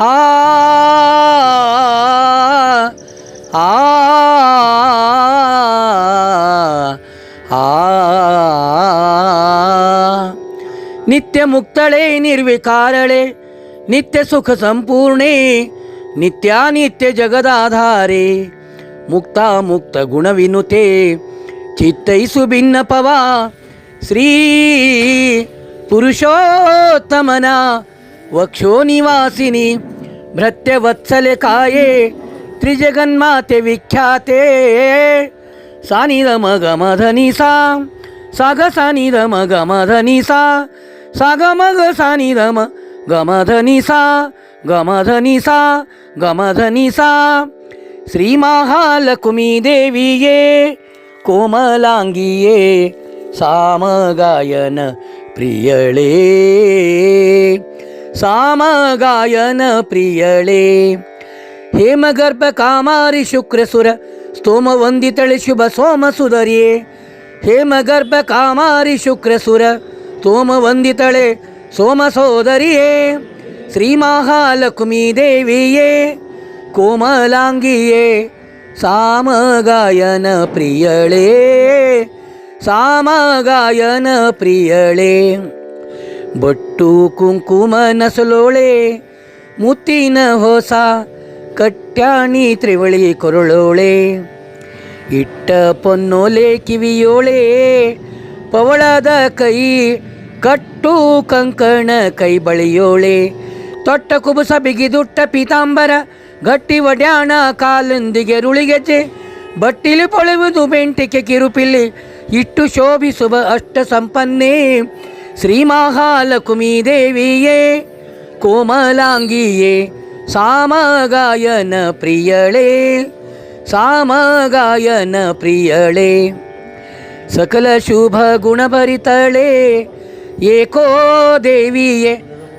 ಆ ನಿತ್ಯ ಮುಕ್ತಳೆ ನಿರ್ವಿಕಾರಳೆ ನಿತ್ಯ ಸುಖ ಸಂಪೂರ್ಣೆ ನಿತ್ಯಾನಿತ್ಯ ಜಗದಾಧಾರೆ ಮುಕ್ತ ಮುಕ್ತ ಗುಣವಿನುತೆ ಚಿತ್ತೈಸು ಭಿನ್ನಪವ ಶ್ರೀ ಪುರುಷೋತ್ತಮನ वक्षोनिवासिनी भृत्यवत्सले काये त्रिजगन्माते विख्याते। सानिरमगमधनी सा साग सानिरम गमधनी सा सागमग सानिरम गमधनी सा गमधनी सा गमधनी सा श्रीमहालक्ष्मी देवी ये कोमलाङ्गी ये सामगायन प्रियळे। ಸಾಮಗಾಯನ ಪ್ರಿಯಳೇ. ಹೇಮಗರ್ಭ ಕಾಮಾರಿ ಶುಕ್ರಸುರ, ಸ್ತೋಮ ವಂದಿತಳೆ ಶುಭ ಸೋಮ ಸುಧರಿಯೇ ಹೇಮಗರ್ಭ ಕಾಮಾರಿ ಶುಕ್ರಸುರ, ಸ್ತೋಮ ವಂದಿತಳೆ ಸೋಮ ಸೋದರಿಯೇ. ಶ್ರೀ ಮಹಾಲಕ್ಷ್ಮೀ ದೇವಿಯೇ, ಕೋಮಲಾಂಗಿಯೇ ಸಾಮಗಾಯನ ಪ್ರಿಯಳೇ. ಸಾಮಗಾಯನ ಪ್ರಿಯಳೇ. ಬಟ್ಟು ಕುಂಕುಮ ನಸಲೋಳೆ ಮುತ್ತಿನ ಹೊಸ ಕಟ್ಯಾಣಿ ತ್ರಿವಳಿ ಕೊರಳೋಳೆ. ಇಟ್ಟ ಪೊನ್ನೋಲೆ ಕಿವಿಯೋಳೆ, ಪವಳದ ಕೈ ಕಟ್ಟು ಕಂಕಣ ಕೈ ಬಳಿಯೋಳೆ. ತೊಟ್ಟ ಕುಬುಸ ಬಿಗಿದುಟ್ಟ ಪೀತಾಂಬರ, ಗಟ್ಟಿ ಒಡ್ಯಾಣ ಕಾಲೊಂದಿಗೆ ರುಳಿಗೆಜ್ಜೆ. ಬಟ್ಟಿಲಿ ಪೊಳೆವುದು ಬೆಂಟಿಕೆ ಕಿರುಪಿಲ್ಲಿ, ಇಟ್ಟು ಶೋಭಿಸುವ ಅಷ್ಟ ಸಂಪನ್ನೇ. ಶ್ರೀ ಮಹಾಲಕ್ಷ್ಮೀ ದೇವಿಯೇ ಕೋಮಲಾಂಗಿಯೇ ಸಾಮಗಾಯನ ಪ್ರಿಯಳೇ ಸಾಮಗಾಯನ ಪ್ರಿಯಳೇ ಸಕಲ ಶುಭ ಗುಣಭರಿತಳೆ, ಏಕೋ ದೇವಿಯೇ,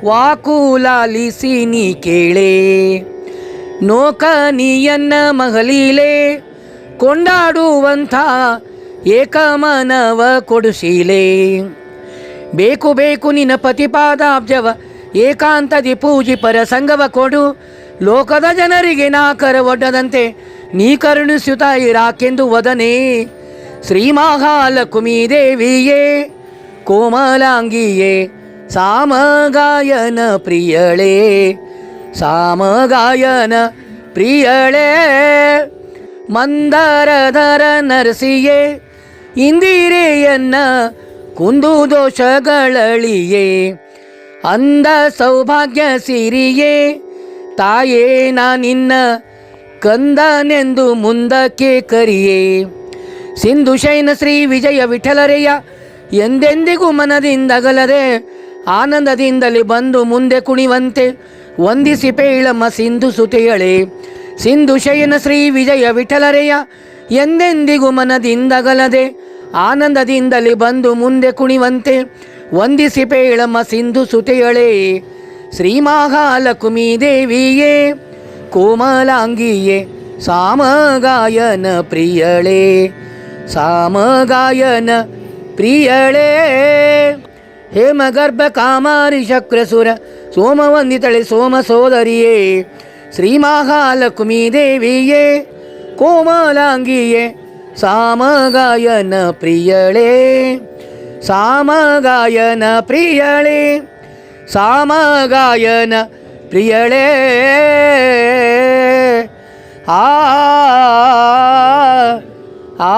ವಾಕುಲಾಲಿಸಿ ನೀ ಕೇಳೆ. ನೋಕ ನೀಯನ್ನ ಮಹಲೀಲೆ, ಕೊಂಡಾಡುವಂಥ ಏಕಮನವ ಕೊಡುಶೀಲೆ. ಬೇಕು ಬೇಕು ನಿನ್ನ ಪತಿಪಾದಾಬ್ಜವ ಏಕಾಂತದಿ ಪೂಜಿ ಪರ ಸಂಗವ ಕೊಡು. ಲೋಕದ ಜನರಿಗೆ ನಾಕರ ಒಡ್ಡದಂತೆ ನೀ ಕರುಣಿಸುತ್ತ ಇರಾಕೆಂದು ವದನೆ. ಶ್ರೀ ಮಹಾಲಕ್ಷ್ಮೀ ದೇವಿಯೇ ಕೋಮಲಾಂಗಿಯೇ, ಸಾಮಗಾಯನ ಪ್ರಿಯಳೇ ಸಾಮಗಾಯನ ಪ್ರಿಯಳೇ, ಮಂದರಧರ ನರಸಿಯೇ, ಇಂದಿರೆಯನ್ನ ಕುಂದು ದೋಷಗಳಳಿಯೇ. ಅಂದ ಸೌಭಾಗ್ಯ ಸಿರಿಯೇ. ತಾಯೇ, ನಾ ನಿನ್ನ ಕಂದನೆಂದು ಮುಂದಕ್ಕೆ ಕರಿಯೇ. ಸಿಂಧು ಶೈನ ಶ್ರೀ ವಿಜಯ ವಿಠಲರೆಯ ಎಂದೆಂದಿಗೂ ಮನದಿಂದಗಲದೆ ಆನಂದದಿಂದಲೇ ಬಂದು ಮುಂದೆ ಕುಣಿವಂತೆ ವಂದಿಸಿ ಪೇಳಮ್ಮ ಸಿಂಧು ಸುತೆಯಳೆ. ಸಿಂಧು ಶಯನ ಶ್ರೀ ವಿಜಯ ವಿಠಲರೆಯ ಎಂದೆಂದಿಗೂ ಮನದಿಂದಗಲದೆ ಆನಂದದಿಂದಲೇ ಬಂದು ಮುಂದೆ ಕುಣಿವಂತೆ ವಂದಿಸಿ ಪೇಳಮ್ಮ ಸಿಂಧು ಸುತೆಯಳೆ ಶ್ರೀ ಮಹಾಲಕ್ಷ್ಮಿ ದೇವಿಯೇ ಕೋಮಲಾಂಗಿಯೇ, ಸಾಮಗಾಯನ ಪ್ರಿಯಳೇ ಸಾಮಗಾಯನ ಪ್ರಿಯಳೇ. ಹೇಮಗರ್ಭ ಕಾಮಾರಿ ಶಕ್ರಸುರ, ಸೋಮವಂದಿತಳೆ ಸೋಮ ಸೋದರಿಯೇ ಶ್ರೀ ಮಹಾಲಕ್ಷ್ಮೀ ದೇವಿಯೇ ಕೋಮಲಾಂಗಿಯೇ ಸಾಮಗಾಯನ ಪ್ರಿಯಳೇ ಸಾಮಗಾಯನ ಪ್ರಿಯಳೇ ಸಾಮಗಾಯನ ಪ್ರಿಯಳೇ ಆ ಆ